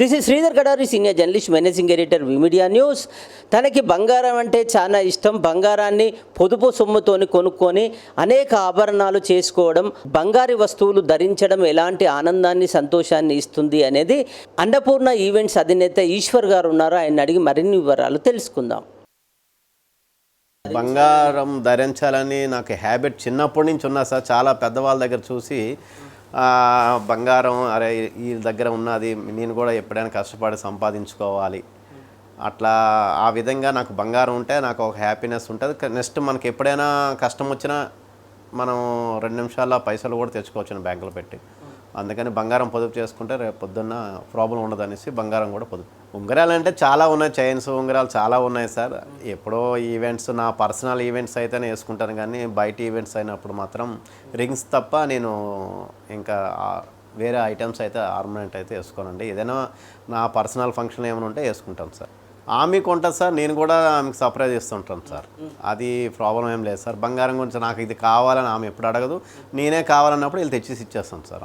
This is Sridhar Kadari senior journalist managing editor V media news తనకి బంగారం అంటే చాలా ఇష్టం. బంగారాన్ని పొదుపు సొమ్ముతోని కొనుక్కొని అనేక ఆభరణాలు చేసుకోవడం బంగారు వస్తువులు ధరించడం ఎలాంటి ఆనందాన్ని సంతోషాన్ని ఇస్తుంది అనేది అన్నపూర్ణ ఈవెంట్స్ అధినేత ఈశ్వర్ గారు ఉన్నారు ఆయన అడిగి మరిన్ని వివరాలు తెలుసుకుందాం. బంగారం ధరించాలని నాకు హ్యాబిట్ చిన్నప్పటి నుంచి ఉన్నా సార్. చాలా పెద్దవాళ్ళ దగ్గర చూసి బంగారం అరే వీళ్ళ దగ్గర ఉన్నది నేను కూడా ఎప్పుడైనా కష్టపడి సంపాదించుకోవాలి. అట్లా ఆ విధంగా నాకు బంగారం ఉంటే నాకు ఒక హ్యాపీనెస్ ఉంటుంది. నెక్స్ట్ మనకి ఎప్పుడైనా కష్టం వచ్చినా మనం రెండు నిమిషాల్లో పైసలు కూడా తెచ్చుకోవచ్చు బ్యాంకులో పెట్టి. అందుకని బంగారం పొదుపు చేసుకుంటే రేపు పొద్దున్న ప్రాబ్లం ఉండదు అనేసి బంగారం కూడా పొదుపు. ఉంగరాలు అంటే చాలా ఉన్నాయి చైన్స్ ఉంగరాలు చాలా ఉన్నాయి సార్. ఎప్పుడో ఈవెంట్స్ నా పర్సనల్ ఈవెంట్స్ అయితేనే వేసుకుంటాను కానీ బయట ఈవెంట్స్ అయినప్పుడు మాత్రం రింగ్స్ తప్ప నేను ఇంకా వేరే ఐటమ్స్ అయితే ఆర్నమెంట్ అయితే వేసుకోనండి. ఏదైనా నా పర్సనల్ ఫంక్షన్ ఏమైనా ఉంటే వేసుకుంటాను సార్. ఆమెకు ఉంటుంది సార్ నేను కూడా ఆమెకు సర్ప్రైజ్ ఇస్తుంటాను సార్. అది ప్రాబ్లం ఏం లేదు సార్. బంగారం గురించి నాకు ఇది కావాలని ఆమె ఎప్పుడు అడగదు. నేనే కావాలన్నప్పుడు వీళ్ళు తెచ్చేసి ఇచ్చేస్తాను సార్.